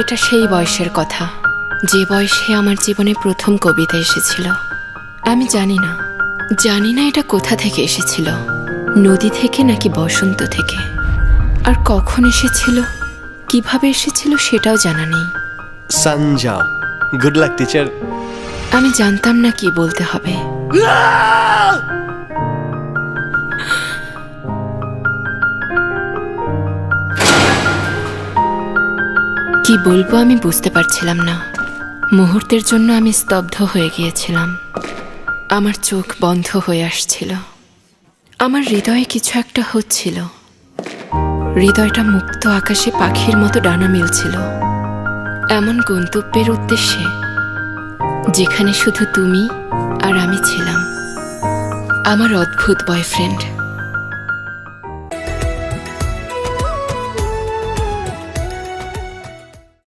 এটা সেই বয়সের কথা যে বয়সে আমার জীবনে প্রথম কবিতা এসেছিল। আমি জানি না জানি না এটা কোথা থেকে এসেছিল নদী থেকে নাকি বসন্ত থেকে। আর কখন এসেছিল কীভাবে এসেছিল সেটাও জানা নেই। সঞ্জা গুড লাক টিচার আমি জানতাম না কি বলতে হবে। কি বলব আমি বুঝতে পারছিলাম না। মুহূর্তের জন্য আমি স্তব্ধ হয়ে গিয়েছিলাম। আমার চোখ বন্ধ হয়ে আসছিল। আমার হৃদয়ে কিছু একটা হচ্ছিল। হৃদয়টা মুক্ত আকাশে পাখির মতো ডানা মিলছিল। এমন গন্তব্যের উদ্দেশ্যে, যেখানে শুধু তুমি আর আমি ছিলাম। আমার অদ্ভুত বয়ফ্রেন্ড